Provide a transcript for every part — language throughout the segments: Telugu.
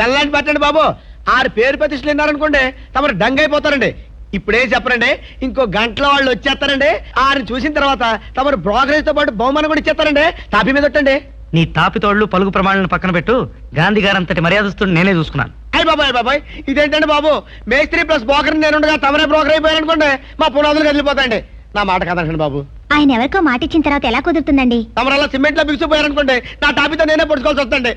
గల్లాంటి పట్టండి బాబు. ఆరు పేరు ప్రతిష్టలు విన్నారనుకోండి తమరు డంగ్ అయిపోతారండి. ఇప్పుడేం చెప్పరండి? ఇంకో గంటలో వాళ్ళు వచ్చేస్తారండి. ఆరిని చూసిన తర్వాత తమరు బ్రోకరేజ్తో పాటు బహుమానం కూడా ఇచ్చేస్తారండి. తాపి మీద కొట్టండి నీ తాపితోళ్ళు పలుకు ప్రమాణాలను పక్కన పెట్టు. గాంధీ గారంతటి మర్యాదస్తుడు నేనే చూసుకున్నాను. అయ్య బాబాయ్ బాబాయ్. ఇదేంటండి బాబు? మేస్త్రి ప్లస్ బ్రోకర్ నేనుండగా తమరే బ్రోకర్ అయిపోయారనుకోండి మా పునాదులు కదిలిపోతాయండి. నా మాట కదండి బాబు. ఆయన ఎవరికో మాట ఇచ్చిన తర్వాత ఎలా కుదురుతుందండి? తమరు అలా సిమెంట్లో బిగిసిపోయారనుకోండి నా టాపితో నేనే పొడుచుకోవాల్సి వస్తుంది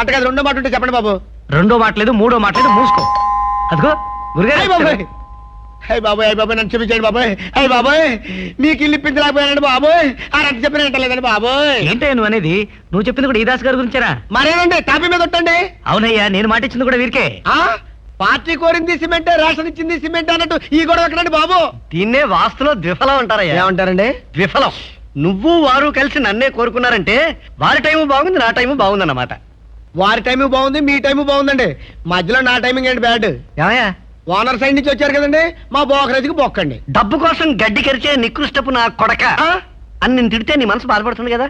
అంటే కదా రెండో మాట ఉంటే చెప్పండి బాబు. రెండో మాట లేదు మూడో మాట లేదు మూసుకో. అదిగో బాబాయ్. బాబాయ్ బాబాయ్ నన్ను క్షమించండి బాబాయ్. అయ్య బాబాయ్ మీకు ఇల్లు ఇప్పించలేకపోయానండి బాబాయ్. ఆ రంట చెప్పిన వింటలేదండి బాబాయ్. ఏంటే నువ్వు అనేది? నువ్వు చెప్పింది కూడా ఈ దాస్ గారి గురించేనా? మరేనండి టాపీ మీద కొట్టండి. అవునయ్యా నేను మాట ఇచ్చింది కూడా వీరికే. ఆ? పార్టీ కోరింది సిమెంట్ రేషన్ ఇచ్చింది సిమెంట్ అన్నట్టు ఈ గొడవ ఎక్కడండి బాబు? దీన్నే వాస్తులో ద్విఫలం అంటారయ్యా. ఏమంటారండి? ద్విఫలం. నువ్వు వారు కలిసి నన్నే కోరుకున్నారంటే వారి టైము బాగుంది నా టైము బాగుందన్నమాట. వారి టైం బాగుంది మీ టైం బాగుందండి. మధ్యలో నా టైమింగ్ ఏంటి బ్యాడ్? ఏమయ్యా? ఓనర్ సైడ్ నుంచి వచ్చారు కదండి మా బోకరేజ్కి బొక్కండి. డబ్బు కోసం గడ్డి కరిచే నికృష్టపు నా కొడక? అని నేను తిడితే నీ మనసు బాధపడుతుంది కదా?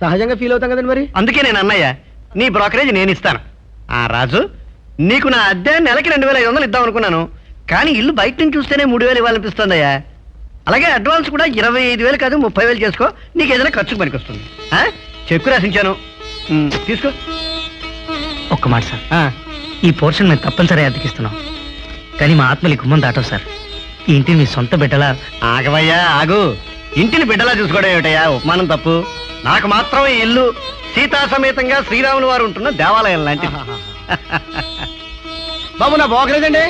సహజంగా ఫీల్ అవుతాం కదండి మరి. అందుకే నేను అన్నయ్య నీ బ్రోకరేజ్ నేను ఇస్తాను. ఆ రాజు నీకు నా అద్దె నెలకి రెండు వేల ఐదు వందలు ఇద్దాం అనుకున్నాను. కానీ ఇల్లు బయట నుంచి చూస్తేనే మూడు వేలు ఇవ్వాలనిపిస్తుందయ్యా. అలాగే అడ్వాన్స్ కూడా ఇరవై ఐదు వేలు కాదు ముప్పై వేలు చేసుకో. నీకు ఏదైనా ఖర్చుకు పనికొస్తుంది. ఆ? చెక్కు రాసించాను. తీసుకో. ఒక్క మాట సార్. ఈ పోర్షన్ మేము తప్పనిసరి అద్దెకిస్తున్నాం కానీ మా ఆత్మలి గుమ్మం దాటవు సార్. ఈ ఇంటిని మీ సొంత బిడ్డలా ఆగవయ్యా ఆగు. ఇంటిని బిడ్డలా చూసుకోవడం ఏమిటయ్యా? ఉపమానం తప్పు. నాకు మాత్రం ఈ ఇల్లు. సీతా సమేతంగా శ్రీరాములు వారు ఉంటున్న దేవాలయం లాంటిది. బాబు నా అండి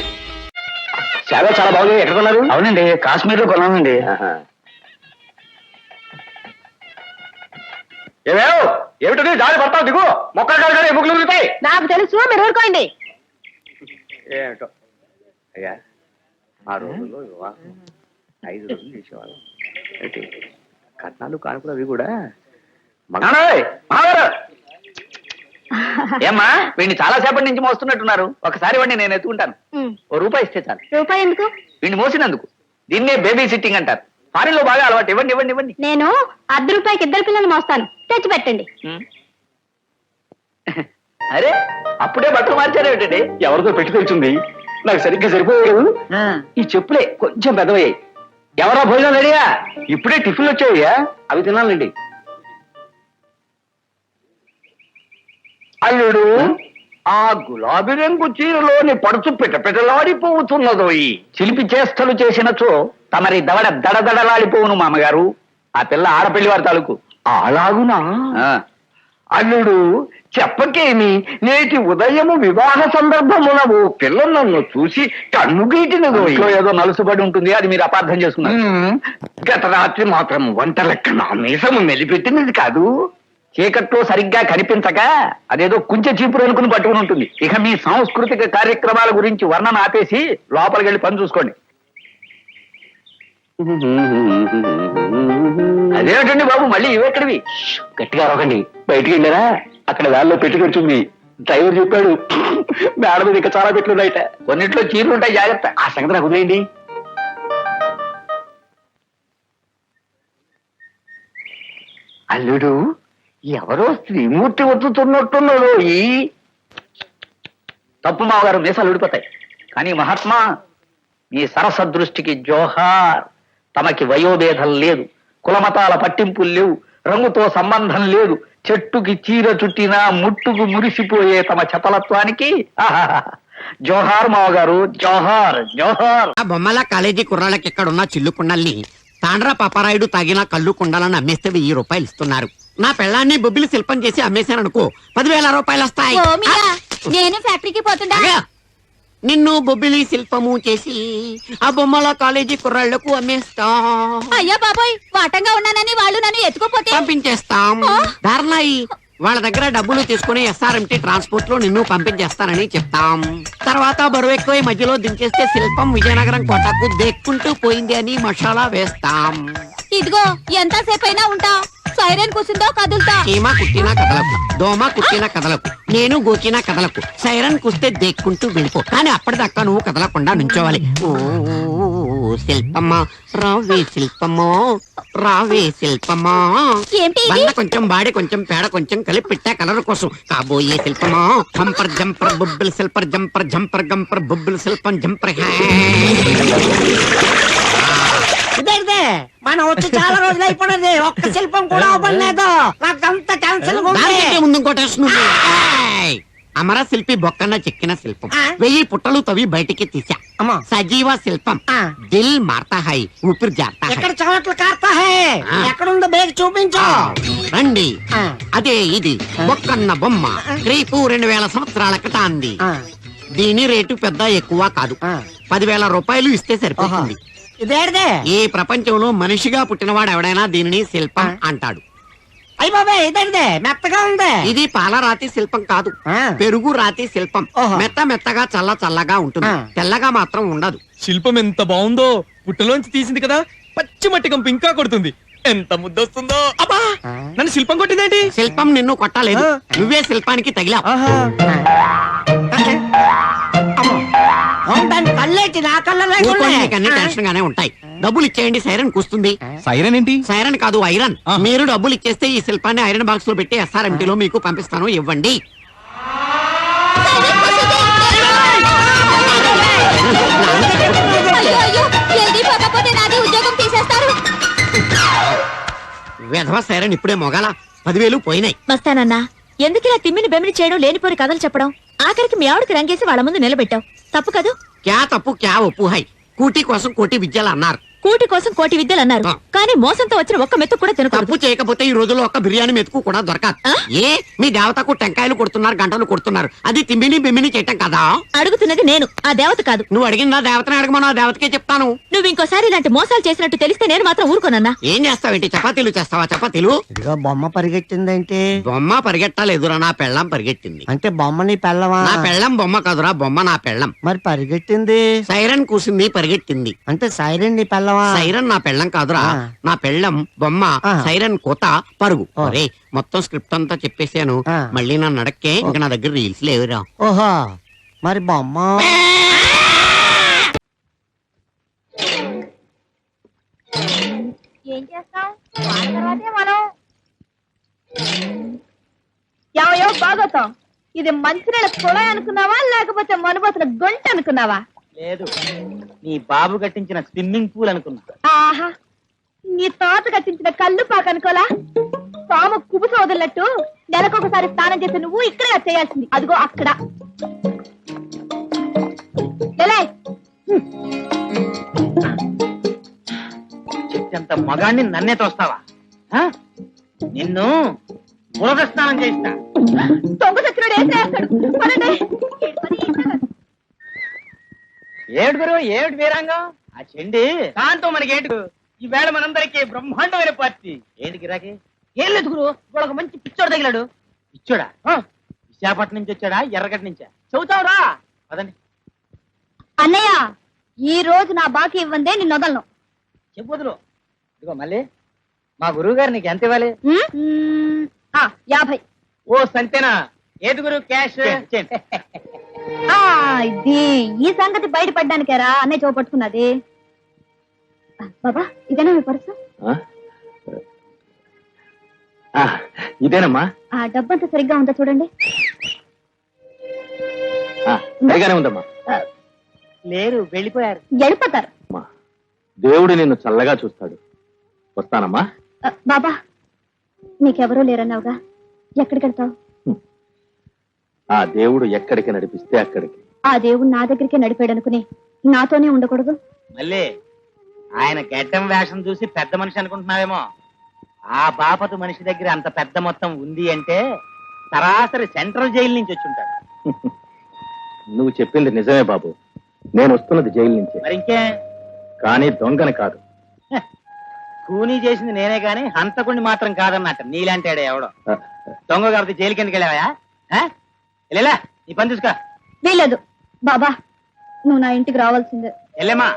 చాలా చాలా బాగుంది ఎక్కడ కొన్నారు? అవునండి కాశ్మీర్లో కొన్నానండి ఏమేవ్ ఏమిటది? దారి పడతావు దిగు. మొక్కలు కాదు కానీ ఎముకలు ఉరుగుతాయి నాకు తెలుసు మీరు ఊరుకోండి. ఏమిటో? అయ్యా ఆ రోజుల్లో వివాహం ఐదు రోజులు చేసేవాళ్ళం. ఏంటి? కట్నాలు కానుకలు అవి కూడా? మావారు! ఏమ్మా వీడిని చాలా సేపటి నుంచి మోస్తున్నట్టున్నారు. ఒకసారి వాడిని నేను ఎత్తుకుంటాను. ఓ రూపాయి ఇస్తే చాలు. రూపాయి ఎందుకు? వీడిని మోసినందుకు. దీన్నే బేబీ సిట్టింగ్ అంటారు. ఫారిన్లో బాగా అలవాటు. ఇవ్వండి ఇవ్వండి ఇవ్వండి. నేను అర్ధ రూపాయికి ఇద్దరు పిల్లలు మోస్తాను. తెచ్చి పెట్టండి. అరే అప్పుడే బట్టలు మార్చారు ఏమిటండి ఎవరితో పెట్టి తెచ్చింది నాకు సరిగ్గా సరిపోయాయి ఈ చెప్పులే కొంచెం పెద్దవయ్యాయి. ఎవరో భోజనం రెడీయా? ఇప్పుడే టిఫిన్లు వచ్చాయ్యా. అవి తినాలండి. అల్లుడు ఆ గులాబీ రంగు చీరలోని పడుచు పిట ఈ చిలిపి చేష్టలు చేసినచో తమరి దవడ దడదడలాడిపోవును మామగారు. ఆ పిల్ల ఆడపిల్లి వారి తాలూకు అలాగునా అల్లుడు చెప్పకేమి? నేటి ఉదయము వివాహ సందర్భమున ఓ పిల్ల నన్ను చూసి కన్ను గీటినదో ఏదో నలుసుబడి ఉంటుంది అది మీరు అపార్థం చేసుకున్నారు. గత రాత్రి మాత్రం వంట లెక్క నా మీసము మెలిపెట్టినది కాదు. చీకట్లో సరిగ్గా కనిపించక అదేదో కుంచె చీపురు అనుకుని పట్టుకుని ఉంటుంది. ఇక మీ సాంస్కృతిక కార్యక్రమాల గురించి వర్ణన ఆపేసి లోపలికి వెళ్ళి పని చూసుకోండి. అదేమిటండి బాబు మళ్ళీ ఇవెక్కడివి గట్టిగా అరవకండి. బయటికి వెళ్ళారా? అక్కడ దానిలో పెట్టుకొచ్చింది డ్రైవర్ చెప్పాడు మేడ మీద ఇంకా చాలా పెట్లు ఉన్నాయట. కొన్నిట్లో చీరలు ఉంటాయి జాగ్రత్త. ఆ సంగతి నాకు వదిలేయండి. అల్లుడు ఎవరో శ్రీమూర్తి వత్తుతున్నట్టున్నాడు ఈ. తప్పు మావగారు మీసాలు ఊడిపోతాయి. కానీ మహాత్మా మీ సరస దృష్టికి జోహార్. తమకి వయోభేదం లేదు. కులమతాల పట్టింపులు లేవు. రంగుతో సంబంధం లేదు. చెట్టుకి చీర చుట్టినా ముట్టుకు మురిసిపోయే తమ చపలత్వానికి ఆహాహా. జోహార్ మావగారు జోహార్ జోహార్. ఆ బొమ్మల కాలేజీ కుర్రాళ్ళకి ఎక్కడున్న చిల్లు కుండల్ని తాండ్రా పాపారాయుడు తాగిన కళ్ళు కుండలను అమ్మేస్తే వెయ్యి రూపాయలు ఇస్తున్నారు. నా పెళ్ళాన్ని బొబ్బిలి శిల్పం చేసి అమ్మేశాననుకో పదివేల రూపాయలు వస్తాయి నేను ఫ్యాక్టరీకి పోతుండా? నిన్ను బొబ్బిలి శిల్పము చేసి ఆ బొమ్మల కాలేజీ కుర్రాళ్ళకు అమ్మేస్తా. అయ్యా బాబోయ్ వాటంగా ఉన్నానని వాళ్ళు నన్ను ఎత్తుకోపోతే పంపించేస్తాం. ధారణాయి వాళ్ళ దగ్గర డబ్బులు తీసుకుని ఎస్ఆర్ఎంటీ ట్రాన్స్పోర్ట్లో నిన్ను పంపించేస్తానని చెప్తాం. తర్వాత బరువు ఎక్కువ మధ్యలో దించేస్తే శిల్పం విజయనగరం కోటకు దెక్కుంటూ పోయింది అని మసాలా వేస్తాం. ఇదిగో ఎంతసేపు అయినా ఉంటా. సైరన్ కూసిందో కదులుతా. చీమ కుట్టిన కదలకు దోమ కుట్టిన కదలకు నేను గోచిన కదలకు సైరన్ కుస్తే దెక్కుంటూ వెళ్ళిపో. కానీ అప్పటిదాకా నువ్వు కదలకుండా నుంచోవాలి. ఓ శిల్పమా రావే శిల్పమా రావే శిల్పమా ఏంటి ఇది? బండ కొంచెం బాడి కొంచెం పేడ కొంచెం కలిపి పెట్టా కలర్ కోసం. కాబోయే శిల్పమా హంపర్ జంపర్ బుబ్బుల్ శిల్పర్ జంపర్ జంపర్ గంపర్ బుబ్బుల్ శిల్పం జంపర్ హే ఇదే మనం వచ్చి చాలా రోజులు అయిపోయినది. ఒక్క శిల్పం కూడా అవ్వలేదు. నాకంత దానికంటే ముందు ఇంకో టెస్ట్! అమర శిల్పి బొక్కన చెక్కిన శిల్పం. వెయ్యి పుట్టలు తవి బయటికి తీసా అమ్మా. సజీవ శిల్పం. దిల్ మారతా హై ఊపిరి జారతా ఎక్కడ చవట్లు కార్తా హే? ఆ. ఎక్కడుందో బేగ్ చూపించు. రండి. అదే ఇది. బొక్కన్న బొమ్మ. రేపు రెండు వేల సంవత్సరాల క్రితాంది. దీని రేటు పెద్ద ఎక్కువ కాదు. పదివేల రూపాయలు ఇస్తే సరిపోతుంది. ఇదేడిదే ఈ ప్రపంచంలో మనిషిగా పుట్టినవాడు ఎవడైనా దీనిని శిల్పం అంటాడు. అయ్యి బాబాయ్ ఇదేడిదే మెత్తగా ఉంది. ఇది పాలరాతి శిల్పం కాదు ఆ. పెరుగు రాతి శిల్పం. ఓహో. మెత్త మెత్తగా చల్ల చల్లగా ఉంటుంది. ఆ. తెల్లగా మాత్రం ఉండదు. శిల్పం ఎంత బాగుందో పుట్టలోంచి తీసింది కదా పచ్చి మట్టి కంపు ఇంకా కొడుతుంది. ఎంత ముద్దొస్తుందో. అబ్బా! ఆ. నన్ను శిల్పం కొట్టిందేంటి? శిల్పం నిన్ను కొట్టలేదు. ఆ. నువ్వే శిల్పానికి తగిలావు. ఆహా. దాని కళ్ళేటి నా కళ్ళ ఊరుకోండి, మీకు అన్ని టెన్షన్ గానే ఉంటాయి. డబ్బులు ఇచ్చేయండి సైరన్ కూస్తుంది. సైరన్ ఏంటి? సైరన్ కాదు ఐరన్ ఆ. మీరు డబ్బులు ఇచ్చేస్తే ఈ శిల్పాన్ని ఐరన్ బాక్స్లో పెట్టి SRMT లో మీకు పంపిస్తాను ఇవ్వండి. విధవ సైరన్ ఇప్పుడే మొగాల? పదివేలు పోయినాయి. వస్తానన్నా. ఎందుకు ఇలా తిమ్మిని బెమిని చేయడం లేనిపోని కథలు చెప్పడం? ఆఖరికి మీ ఆవిడకి రంగేసి వాళ్ళ ముందు నిలబెట్టావు. తప్పు కదూ? క్యా తప్పు క్యా ఒప్పు హై. కూటి కోసం కోటి విద్యలు అన్నారు. కూటి కోసం కోటి విద్యలు అన్నారు. కానీ మోసంతో వచ్చిన ఒక్క మెత్తు కూడా తినకూడదు. తప్పు చేయకపోతే ఈ రోజుల్లో ఒక్క బిర్యానీ మెతుకు కూడా దొరకదు? ఏ? మీ దేవతకు టెంకాయలు కొడుతున్నారు గంటలు కొడుతున్నారు. అది తిమ్మిని బిమ్మిని చేయటం కదా? అడుగుతున్నది నేను. ఆ దేవత కాదు. నువ్వు అడిగిందా దేవతని అడగమను ఆ దేవతకే చెప్తాను. నువ్వు ఇంకోసారి ఇలాంటి మోసాలు చేసినట్టు తెలిస్తే నేను మాత్రం ఊరుకోనన్నా. ఏం చేస్తావేంటి చపాతీలు చేస్తావా? చపాతీలు? ఇదిగో బొమ్మ పరిగెట్టిందేంటి? బొమ్మ పరిగెట్టలేదురా నా పెళ్ళం పరిగెట్టింది. అంటే బొమ్మ నీ పెళ్ళవా నా పెళ్ళం బొమ్మ కాదురా బొమ్మ నా పెళ్ళం. మరి పరిగెట్టింది? సైరన్ కూసింది పరిగెట్టింది. అంటే సైరన్ నీ పెళ్ళవా సైరన్ నా పెళ్ళం కాదురా. నా పెళ్ళం బొమ్మ. సైరన్ కోత పరుగు. ఒరే మొత్తం స్క్రిప్ట్ అంతా చెప్పేశాను. మళ్ళీ నా నడక్కే ఇంకా నా దగ్గర రీల్స్ లేవురా. ఓహో మరి బొమ్మ. ఏం చేస్తాం తర్వాతే మనం. యావయో బాగోతాం ఇది మంచినీళ్ళ కుళాయి అనుకున్నావా లేకపోతే మనుబోతున్న గొంట అనుకున్నావా లేదు. నీ బాబు కట్టించిన స్విమ్మింగ్ పూల్ అనుకున్నా. ఆహా నీ తాత కట్టించిన కళ్ళు పాక అనుకోలా? పాము కుబుస వదిలినట్టు నెలకొకసారి స్నానం చేసి నువ్వు ఇక్కడే చేయాల్సింది అదిగో అక్కడ. లేలే. చెట్టంత మగాడిని నన్నే తోస్తావా? ఆ? నిన్ను బురద స్నానం చేస్తా దొంగ సచ్చినోడు ఏం చేస్తాడు? పదండి. ఈ పని ఏం చేయాలి? ఏమిటి గురు? ఏమిటి వీరాంగం? ఆ చెండి. దాంతో మనకి ఏంటి ఈ వేళ మనందరికీ బ్రహ్మాండమైన పార్టీ. ఏంటి గిరాకి? ఏం లేదు గురు. ఇవాళ ఒక మంచి పిచ్చోడు తగిలాడు. పిచ్చోడా? ఆ, విశాఖపట్నం నుంచి వచ్చాడా? ఎర్రగడ్డ నుంచా? చెబుతావురా. పదండి. అన్నయ్య ఈ రోజు నా బాకీ ఇవ్వందే నిన్ను వదలను. చెప్పొదులు ఇదిగో మళ్ళీ. మా గురువు గారు నీకు ఎంత ఇవ్వాలి? ఉమ్? ఉమ్, ఆ, యాభై. ఓ సంతేనా? ఏది గురు? క్యాష్? ఇది ఈ సంగతి బయటపడ్డానికేరా అన్నయ్య చూపట్టుకున్నది బాబా ఇదేనా మీ పర్సు? ఇదేనమ్మా. ఆ డబ్బంతా సరిగ్గా ఉందా చూడండి. సరిగానే ఉందమ్మా. లేరు వెళ్ళిపోయారు. వెళ్ళిపోతారు. అమ్మా, దేవుడు నిన్ను చల్లగా చూస్తాడు. వస్తానమ్మా. బాబా నీకెవరూ లేరన్నావుగా? ఎక్కడికి వెళ్తావు ఆ దేవుడు ఎక్కడికి నడిపిస్తే అక్కడికి? ఆ దేవుడు నా దగ్గరికే నడిపాడు అనుకుని. నాతోనే ఉండకూడదు. మళ్ళీ ఆయన గడ్డం వేషం చూసి పెద్ద మనిషి అనుకుంటున్నావేమో. ఆ బాపతు మనిషి దగ్గర అంత పెద్ద మొత్తం ఉంది అంటే సరాసరి సెంట్రల్ జైలు నుంచి వచ్చి ఉంటాడు నువ్వు చెప్పింది నిజమే బాబు. నేను వస్తున్నది జైలు నుంచే. మరి ఇంకే? కానీ దొంగని కాదు. కూనీ చేసింది నేనే గాని హంతకుణ్ణి మాత్రం కాదన్నట్ట నీలాంటాడే ఎవడో. దొంగ కాబట్టి జైలుకి ఎందుకు వెళ్ళావా వెళ్ళేలా? నీ పని చూసుకో. వీలేదు బాబా నువ్వు నా ఇంటికి రావాల్సిందే. వెళ్ళేమా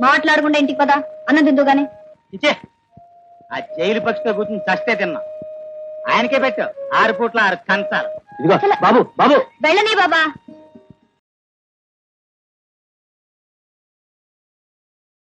మాట్లాడకుండా ఇంటికి పదా. అన్నం తిందు గాని. ఇచ్చే. ఆ జైలు పక్షితో కూర్చుని చస్తే తిన్నా. ఆయనకే పెట్టు. ఆరు పూట్ల ఆరు కంచాలు. ఇదిగో బాబు బాబు. వెళ్ళని బాబా.